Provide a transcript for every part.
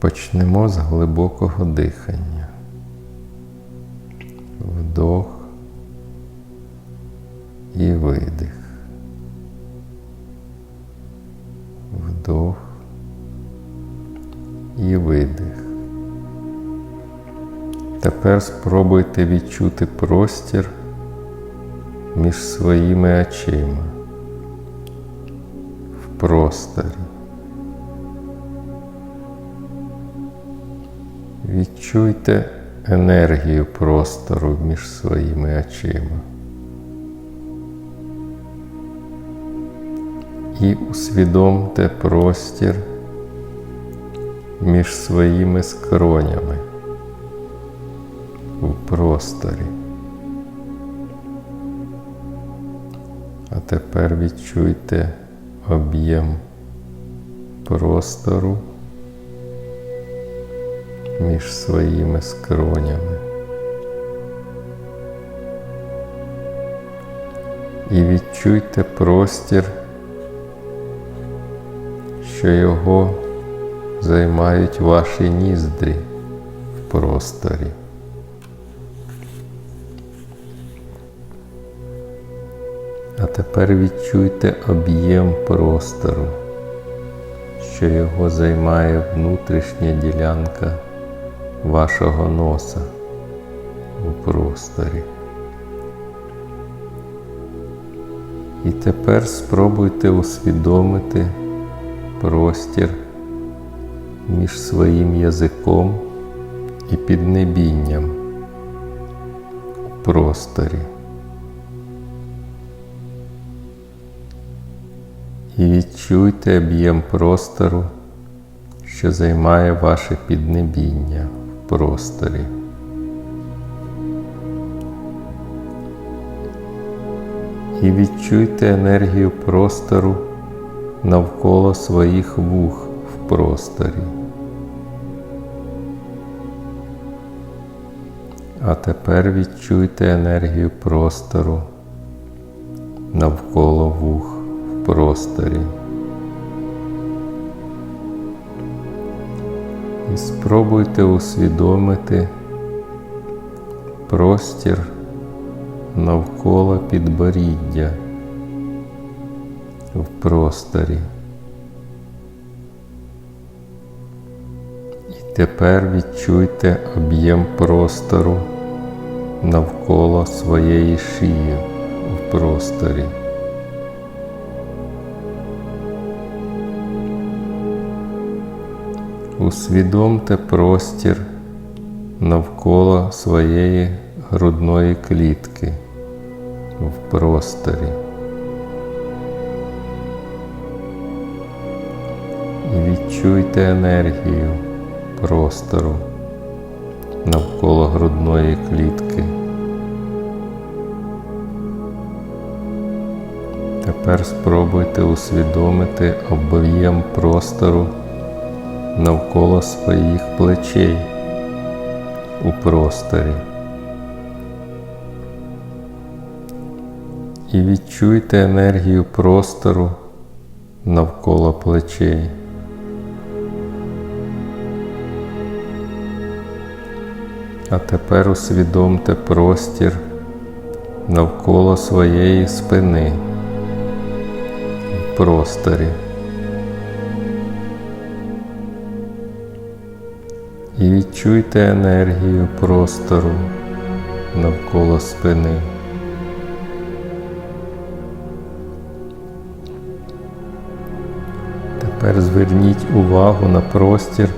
Почнемо з глибокого дихання. Вдох і видих. Вдох і видих. Тепер спробуйте відчути простір між своїми очима в просторі. Відчуйте енергію простору між своїми очима. І усвідомте простір між своїми скронями у просторі. А тепер відчуйте об'єм простору між своїми скронями. І відчуйте простір, що його займають ваші ніздрі в просторі. А тепер відчуйте об'єм простору, що його займає внутрішня ділянка вашого носа у просторі. І тепер спробуйте усвідомити простір між своїм язиком і піднебінням у просторі. І відчуйте об'єм простору, що займає ваше піднебіння просторі. І відчуйте енергію простору навколо своїх вух в просторі. А тепер відчуйте енергію простору навколо вух в просторі. І спробуйте усвідомити простір навколо підборіддя в просторі. І тепер відчуйте об'єм простору навколо своєї шиї в просторі. Усвідомте простір навколо своєї грудної клітки в просторі. І відчуйте енергію простору навколо грудної клітки. Тепер спробуйте усвідомити об'єм простору навколо своїх плечей у просторі. І відчуйте енергію простору навколо плечей. А тепер усвідомте простір навколо своєї спини в просторі. І відчуйте енергію простору навколо спини. Тепер зверніть увагу на простір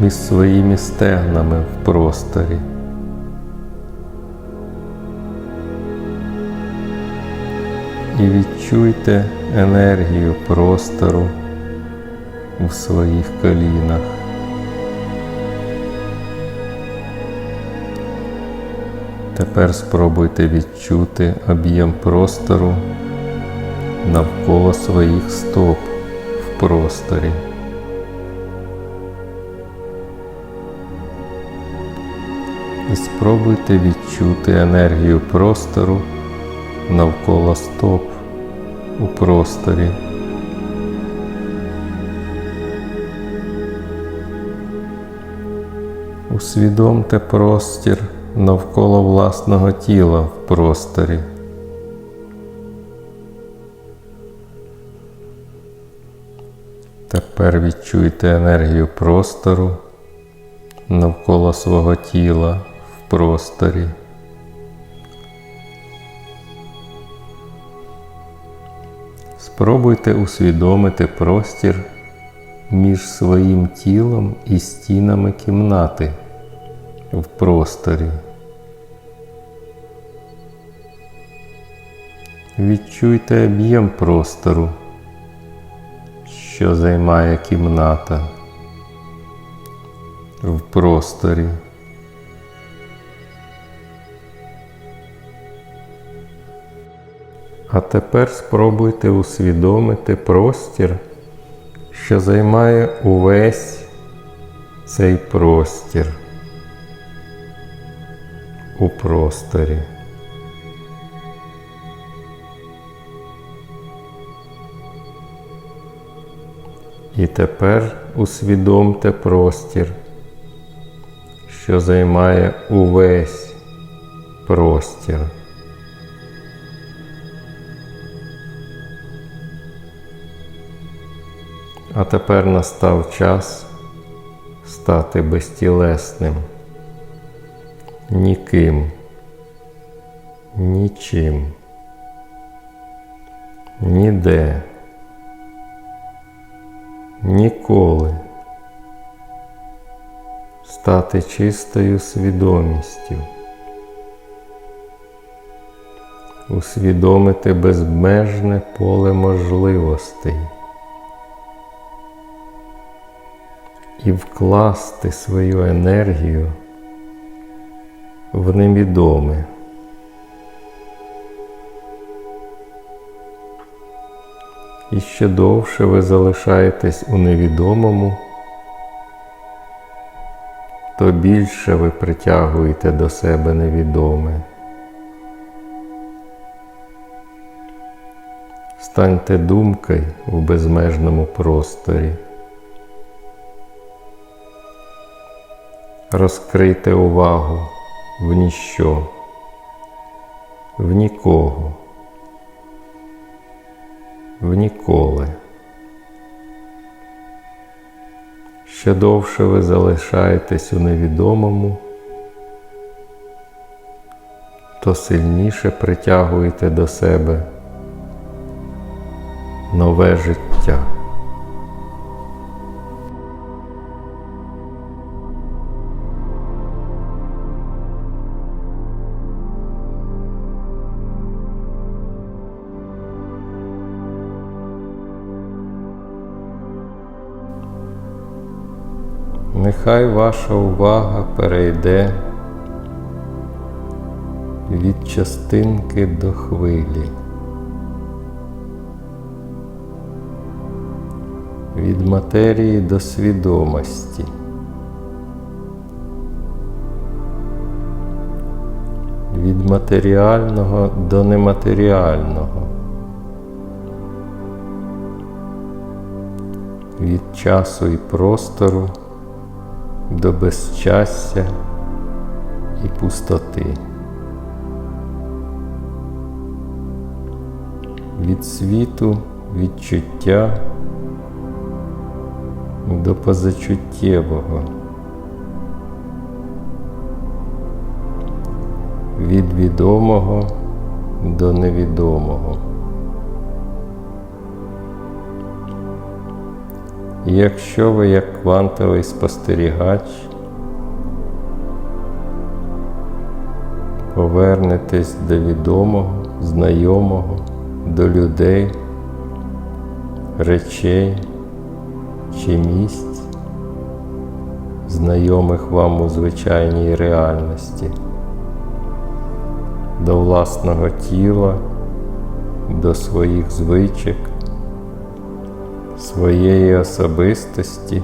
між своїми стегнами в просторі. І відчуйте енергію простору у своїх колінах. Тепер спробуйте відчути об'єм простору навколо своїх стоп в просторі. І спробуйте відчути енергію простору навколо стоп у просторі. Усвідомте простір навколо власного тіла в просторі. Тепер відчуйте енергію простору навколо свого тіла в просторі. Спробуйте усвідомити простір між своїм тілом і стінами кімнати в просторі. Відчуйте об'єм простору, що займає кімната в просторі. А тепер спробуйте усвідомити простір, що займає увесь цей простір у просторі. І тепер усвідомте простір, що займає увесь простір. А тепер настав час стати безтілесним, ніким, нічим, ніде, ніколи, стати чистою свідомістю, усвідомити безмежне поле можливостей. і вкласти свою енергію в невідоме. І ще довше ви залишаєтесь у невідомому, то більше ви притягуєте до себе невідоме. Станьте думкою в безмежному просторі. Розкрийте увагу в ніщо, в нікого, в ніколи. Що довше ви залишаєтесь у невідомому, то сильніше притягуєте до себе нове життя. Нехай ваша увага перейде від частинки до хвилі, від матерії до свідомості. Від матеріального до нематеріального. Від часу і простору до безщастя і пустоти. Від світу відчуття до позачуттєвого. Від відомого до невідомого. Якщо ви як квантовий спостерігач повернетесь до відомого, знайомого, до людей, речей чи місць, знайомих вам у звичайній реальності, до власного тіла, до своїх звичок своєї особистості,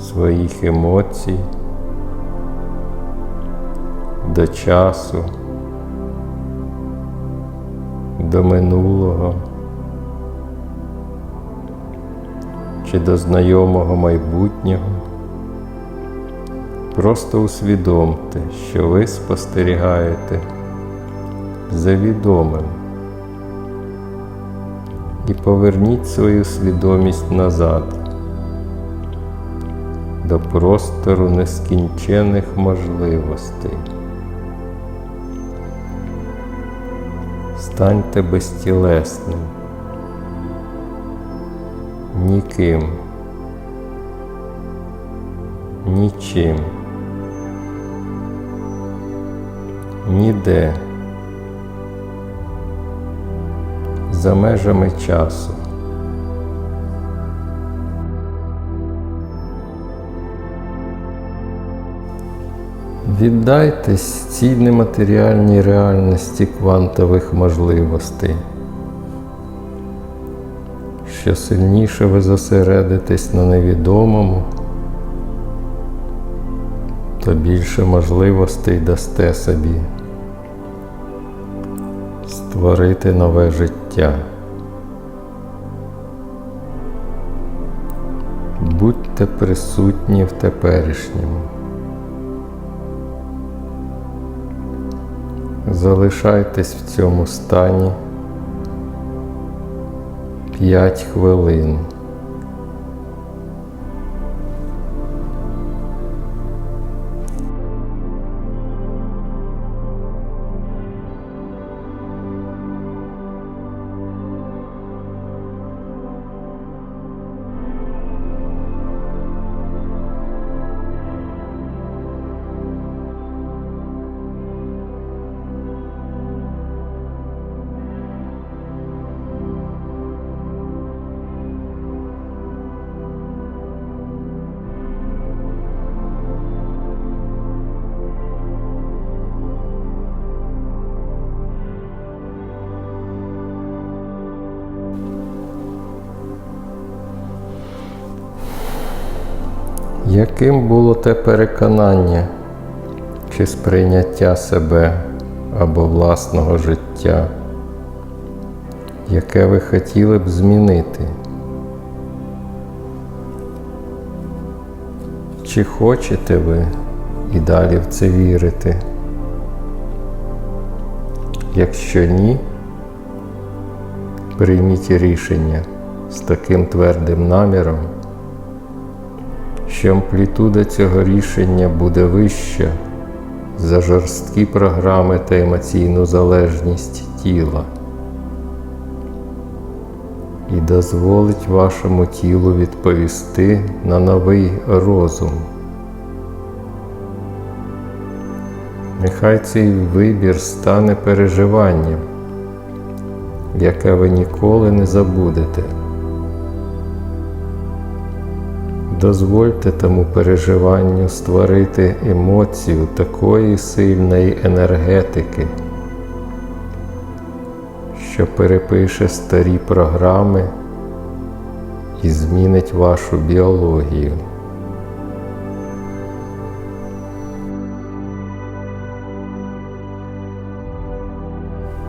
своїх емоцій, до часу, до минулого чи до знайомого майбутнього, Просто усвідомте, що ви спостерігаєте за відомим. І поверніть свою свідомість назад до простору нескінчених можливостей. Станьте безтілесним, ніким, нічим, ніде, за межами часу. Віддайтесь цій нематеріальній реальності квантових можливостей. Що сильніше ви зосередитесь на невідомому, то більше можливостей дасте собі створити нове життя. Будьте присутні в теперішньому. Залишайтесь в цьому стані 5 хвилин. Яким було те переконання чи сприйняття себе або власного життя, яке ви хотіли б змінити? Чи хочете ви і далі в це вірити? Якщо ні, прийміть рішення з таким твердим наміром що амплітуда цього рішення буде вища за жорсткі програми та емоційну залежність тіла і дозволить вашому тілу відповісти на новий розум. Нехай цей вибір стане переживанням, яке ви ніколи не забудете. Дозвольте тому переживанню створити емоцію такої сильної енергетики, що перепише старі програми і змінить вашу біологію.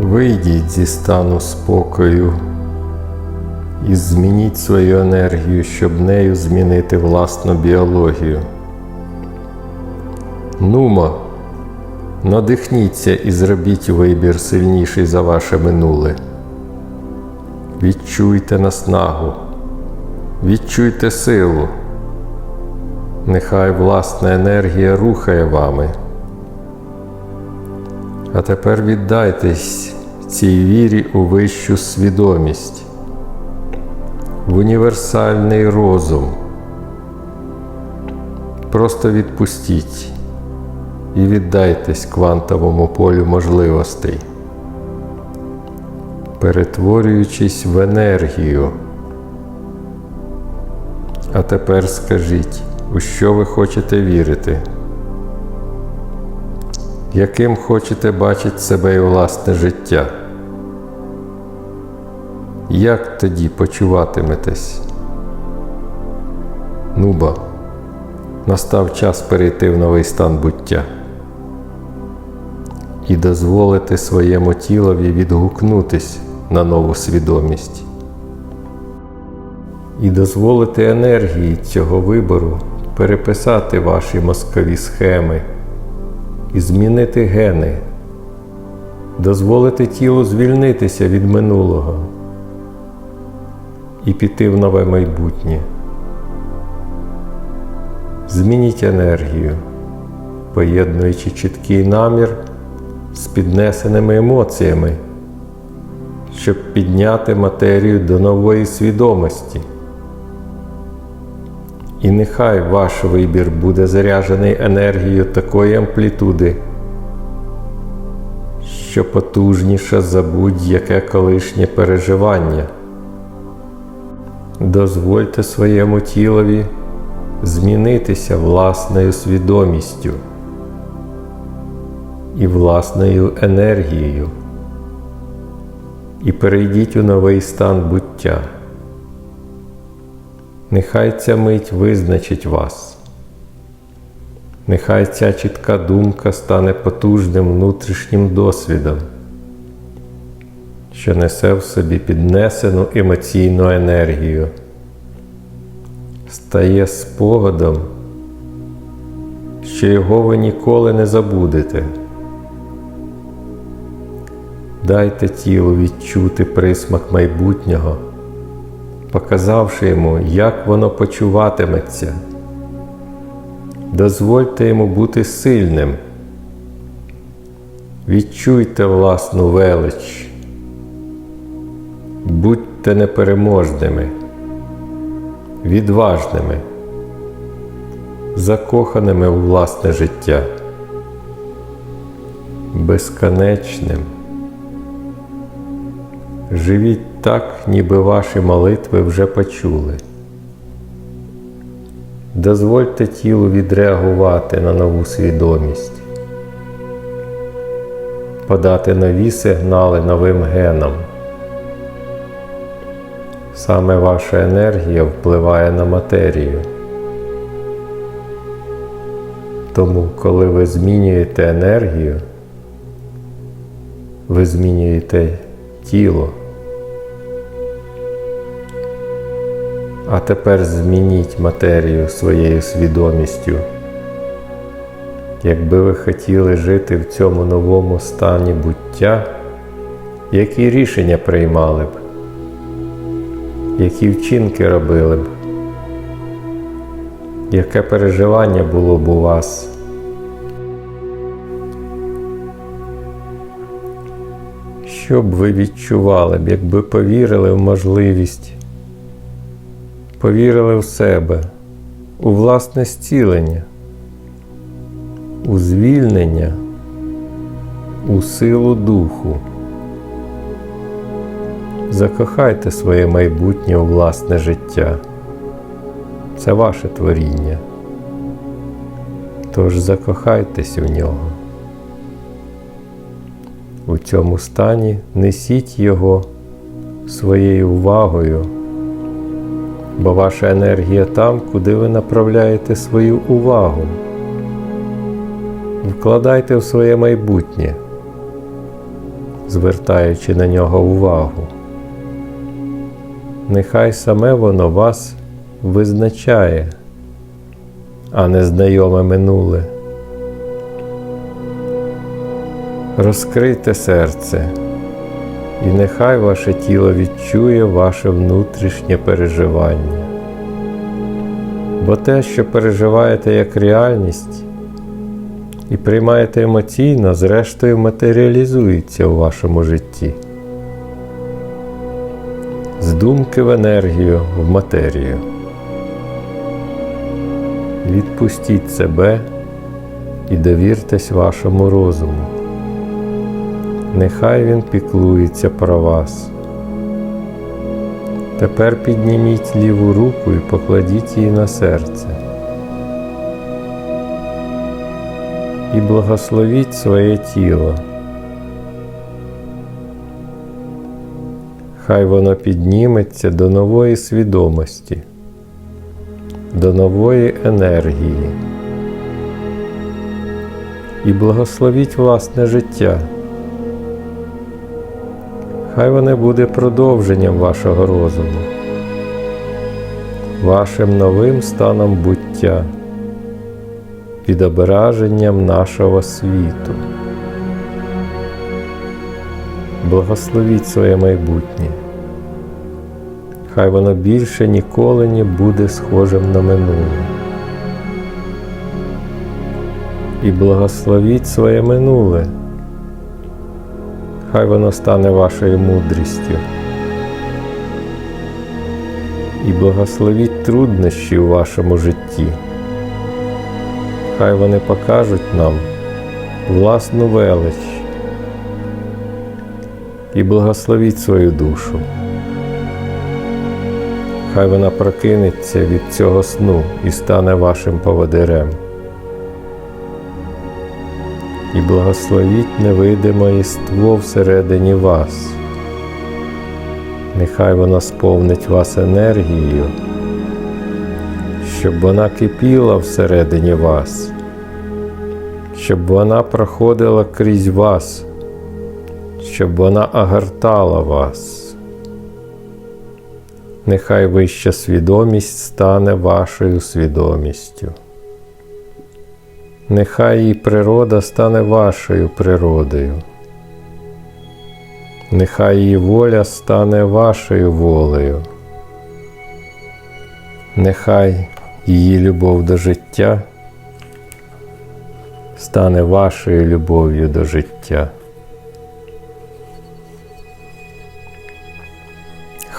Вийдіть зі стану спокою і змініть свою енергію, щоб нею змінити власну біологію. Нумо, надихніться і зробіть вибір сильніший за ваше минуле. Відчуйте наснагу, відчуйте силу. Нехай власна енергія рухає вами. А тепер віддайтесь цій вірі у вищу свідомість в універсальний розум. Просто відпустіть і віддайтесь квантовому полю можливостей, перетворюючись в енергію. А тепер скажіть, у що ви хочете вірити? Яким хочете бачити себе і власне життя? Як тоді почуватиметесь? Нуба, настав час перейти в новий стан буття. І дозволити своєму тілові відгукнутись на нову свідомість, і дозволити енергії цього вибору переписати ваші мозкові схеми і змінити гени, дозволити тілу звільнитися від минулого і піти в нове майбутнє. Змініть енергію, поєднуючи чіткий намір з піднесеними емоціями, щоб підняти матерію до нової свідомості. І нехай ваш вибір буде заряджений енергією такої амплітуди, що потужніша за будь-яке колишнє переживання. Дозвольте своєму тілові змінитися власною свідомістю і власною енергією, і перейдіть у новий стан буття. Нехай ця мить визначить вас. Нехай ця чітка думка стане потужним внутрішнім досвідом, що несе в собі піднесену емоційну енергію, стає спогадом, що його ви ніколи не забудете. Дайте тілу відчути присмак майбутнього показавши йому, як воно почуватиметься. Дозвольте йому бути сильним. Відчуйте власну велич, будьте непереможними, відважними, закоханими у власне життя, безконечним. Живіть так, ніби ваші молитви вже почули. Дозвольте тілу відреагувати на нову свідомість, подати нові сигнали новим генам. Саме ваша енергія впливає на матерію. Тому, коли ви змінюєте енергію, ви змінюєте тіло. А тепер змініть матерію своєю свідомістю. Якби ви хотіли жити в цьому новому стані буття, які рішення приймали б, які вчинки робили б, яке переживання було б у вас? Що б ви відчували б, якби повірили в можливість, повірили в себе, у власне зцілення, у звільнення, у силу духу. Закохайте своє майбутнє у власне життя. Це ваше творіння. Тож закохайтесь в нього. У цьому стані несіть його своєю увагою, бо ваша енергія там, куди ви направляєте свою увагу. Вкладайте в своє майбутнє, звертаючи на нього увагу. Нехай саме воно вас визначає, а не знайоме минуле. Розкрийте серце, і нехай ваше тіло відчує ваше внутрішнє переживання. Бо те, що переживаєте як реальність і приймаєте емоційно, зрештою матеріалізується у вашому житті. Думки в енергію, в матерію. Відпустіть себе і довіртесь вашому розуму. Нехай він піклується про вас. Тепер підніміть ліву руку і покладіть її на серце. І благословіть своє тіло. Хай воно підніметься до нової свідомості, до нової енергії. І благословіть власне життя. Хай воно буде продовженням вашого розуму, вашим новим станом буття, відображенням нашого світу. Благословіть своє майбутнє. Хай воно більше ніколи не буде схожим на минуле. І благословіть своє минуле. Хай воно стане вашою мудрістю. І благословіть труднощі у вашому житті. Хай вони покажуть нам власну велич і благословіть свою душу. Хай вона прокинеться від цього сну і стане вашим поводирем. І благословіть невидиме єство всередині вас. Нехай вона сповнить вас енергією, щоб вона кипіла всередині вас, щоб вона проходила крізь вас, щоб вона огортала вас. Нехай вища свідомість стане вашою свідомістю. Нехай її природа стане вашою природою. Нехай її воля стане вашою волею. Нехай її любов до життя стане вашою любов'ю до життя.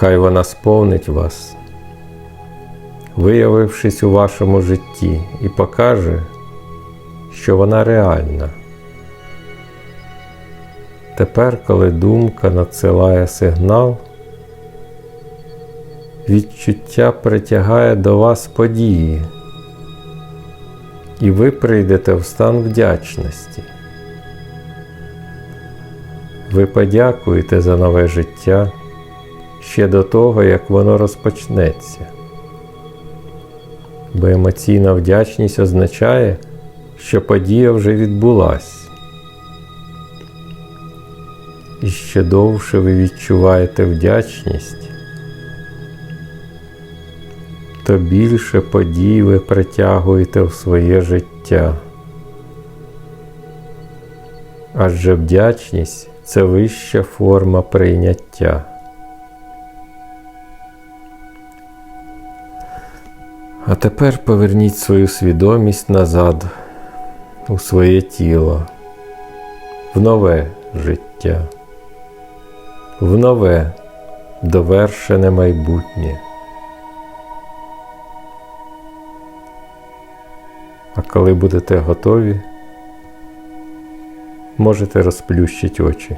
Хай вона сповнить вас, виявившись у вашому житті, і покаже, що вона реальна. Тепер, коли думка надсилає сигнал, відчуття притягає до вас події, і ви прийдете в стан вдячності. Ви подякуєте за нове життя ще до того, як воно розпочнеться. Бо емоційна вдячність означає, що подія вже відбулась. І ще довше ви відчуваєте вдячність, то більше подій ви притягуєте в своє життя. Адже вдячність це вища форма прийняття. А тепер поверніть свою свідомість назад у своє тіло, в нове життя, в нове довершене майбутнє. А коли будете готові, можете розплющити очі.